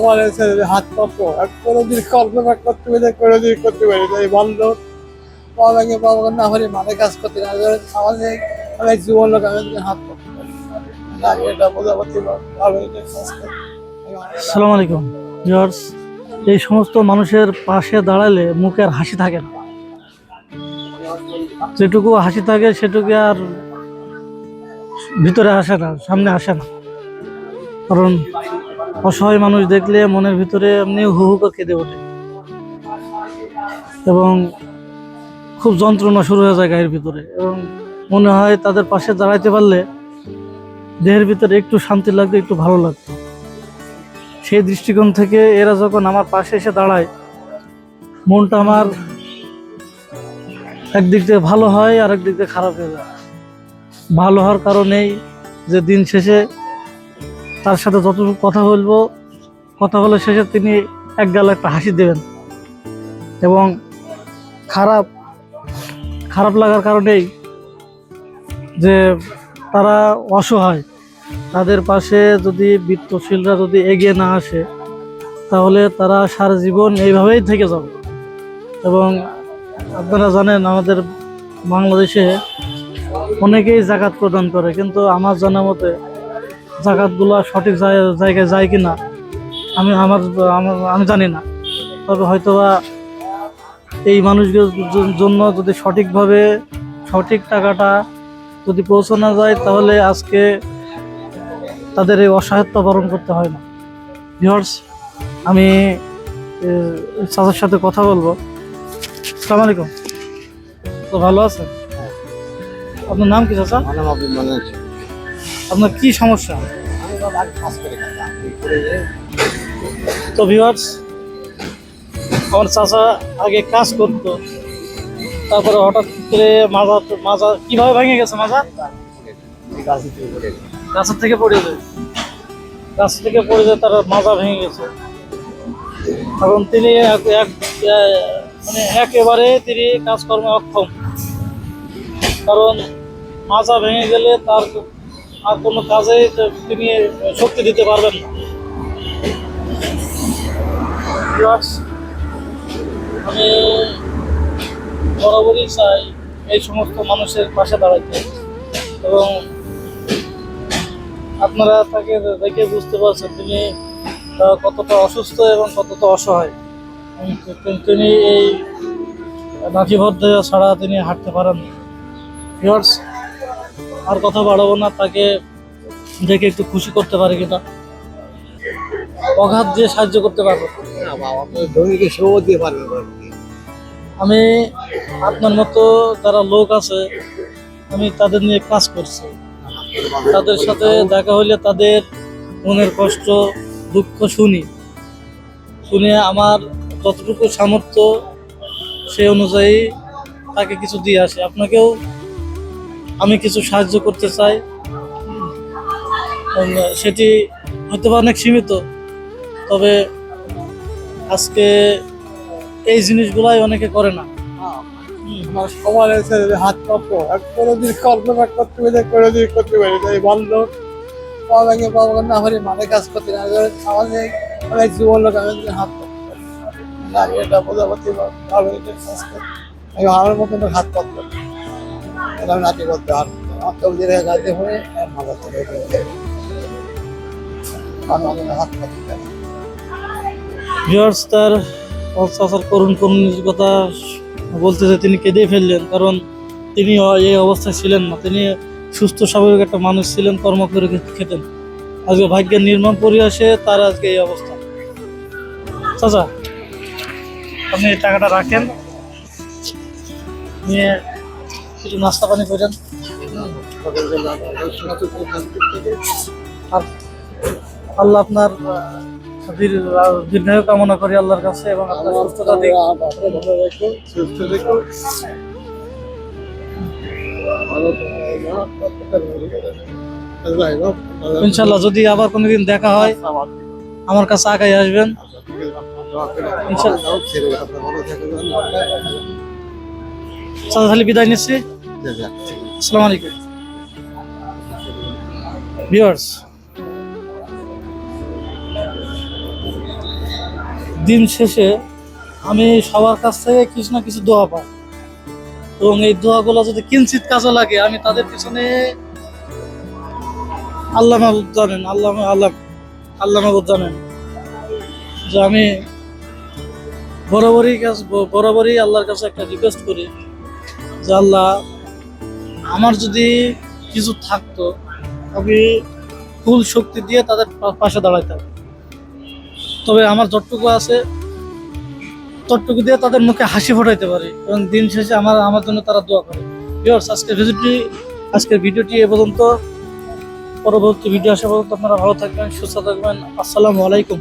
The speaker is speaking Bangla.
আমার হাত কোনোদিন কল্পনা করতে পারি কোনোদিন করতে পারি এই বন্ধ পাওয়া লাগে পাওয়া না হলে মাঠে কাজ করতে না আমাদের অনেক জীবন লোক আমি হাত করে সালাম আলাইকুম, ভিউয়ার্স। এই সমস্ত মানুষের পাশে দাঁড়ালে মুখের হাসি থাকে না। যেটুকু হাসি থাকে, সেটুকু আর ভিতরে আসে না, সামনে আসে না। কারণ অসহায় মানুষ দেখলে মনের ভিতরে এমনি হু হু করে কেঁদে ওঠে। এবং খুব যন্ত্রণা শুরু হয়ে যায় গায়ের ভিতরে। এবং মনে হয় তাদের পাশে দাঁড়াইতে পারলে দেহের ভিতরে একটু শান্তি লাগতো, একটু ভালো লাগতো। সেই দৃষ্টিকোণ থেকে এরা যখন আমার পাশে এসে দাঁড়ায়, মনটা আমার একদিক দিয়ে ভালো হয় আর একদিক দিয়ে খারাপ হয়ে যায়। ভালো হওয়ার কারণেই যে দিন শেষে তার সাথে যতটুকু কথা বলব, কথা বলে শেষে তিনি এক গালে একটা হাসি দেবেন। এবং খারাপ খারাপ লাগার কারণেই যে তারা অসহায়, তাদের পাশে যদি বৃত্তশীলরা যদি এগিয়ে না আসে, তাহলে তারা সারা জীবন এইভাবেই থেকে যাবে। এবং আপনারা জানেন, আমাদের বাংলাদেশে অনেকেই জাকাত প্রদান করে, কিন্তু আমার জানা মতে জাকাতগুলো সঠিক জায়- জায়গায় যায় কি না আমি আমার আমি জানি না। তবে হয়তোবা এই মানুষগুলোর জন্য যদি সঠিকভাবে সঠিক টাকাটা যদি পৌঁছানো যায় তাহলে আজকে তাদের এই অসহায়ত্ব বরণ করতে হয় না। ভিউয়ার্স আমি চাচার সাথে কথা বলব। সালাম আলাইকুম। তো ভালো আছেন? আপনার নাম কি চাচা? মানে আপনার কি সমস্যা? তো ভিউয়ার্স আমার চাচা আগে কাজ করতো, তারপরে হঠাৎ করে মাজা মাজা কীভাবে ভেঙে গেছে মাজা গাছের থেকে পড়ে যায়। গাছ থেকে পড়ে যায় তার মাজা ভেঙে গেছে। এখন তিনি এক মানে একেবারে তিনি কাজকর্মে অক্ষম। কারণ মাজা ভেঙে গেলে তার আর কোনো কাজে তিনি শক্তি দিতে পারবেন না। আমি বরাবরই চাই এই সমস্ত মানুষের পাশে দাঁড়াইতে এবং আপনারা তাকে দেখে বুঝতে পারছেন তিনি কতটা অসুস্থ এবং কতটা অসহায়। তিনি এই দেওয়া ছাড়া তিনি হাঁটতে পারেন না ভিউয়ার্স আর কথা বাড়াবো না তাকে দেখে একটু খুশি করতে পারি কিনা। অঘাত দিয়ে সাহায্য করতে পারব। ধনীকে সেও দিয়ে পারবে আমি আপনার মতো যারা লোক আছে আমি তাদের নিয়ে কাজ করছি। তাদের সাথে দেখা হইলে তাদের মনের কষ্ট দুঃখ শুনি। শুনে আমার যতটুকু সামর্থ্য সে অনুযায়ী তাকে কিছু দিয়ে আসে। আপনাকেও আমি কিছু সাহায্য করতে চাই। সেটি হয়তো অনেক সীমিত, তবে আজকে এই জিনিসগুলাই অনেকে করে না। আমার করতে পারি করতে পারি লাগে পাওয়া না কাজ করতে অনেক হাত এটা কাজ মতন হাত পাপ্প এটা আমি নাকি করতে আর তার চাচার করুণ করুণের কথা বলতে যে তিনি কেঁদে ফেললেন, কারণ তিনি এই অবস্থায় ছিলেন না। তিনি সুস্থ, স্বাভাবিক একটা মানুষ ছিলেন, কর্ম করে খেতেন। আজকে ভাগ্যের নির্মম পরিহাসে তার আজকে এই অবস্থা। চাচা, আপনি এই টাকাটা রাখেন। নিয়ে কিছু নাস্তা পানি করেন। আর আল্লাহ আপনার দীর্ঘায়ু কামনা করি আল্লাহর কাছে এবং আপনার সুস্থতা দিক। ইনশাল্লাহ যদি আবার কোনোদিন দেখা হয়, আমার কাছে আগাই আসবেন। চাচা খালি বিদায় নিচ্ছি। দিন শেষে আমি সবার কাছ থেকে কিছু না কিছু দোয়া পাই। এবং এই দোয়াগুলো যদি কিঞ্চিত কাজে লাগে, আমি তাদের পিছনে আল্লাহ মাহবুব জানেন, আল্লাহ আল্লাহ আল্লাহ মাহবুব জানেন যে আমি বরাবরই কাজ বরাবরই আল্লাহর কাছে একটা রিকোয়েস্ট করি যে আল্লাহ আমার যদি কিছু থাকতো, আমি ফুল শক্তি দিয়ে তাদের পাশে দাঁড়াইতাম। তবে আমার যতটুকু আছে, ততটুকু দিয়ে তাদের মুখে হাসি ফোটাইতে পারি। এবং দিন শেষে আমার আমার জন্য তারা দোয়া করে। ভিউয়ার্স আজকের ভিডিওটি আজকের ভিডিওটি এ পর্যন্ত। পরবর্তী ভিডিও আসা পর্যন্ত আপনারা ভালো থাকবেন, সুস্থ থাকবেন। আসসালামু আলাইকুম।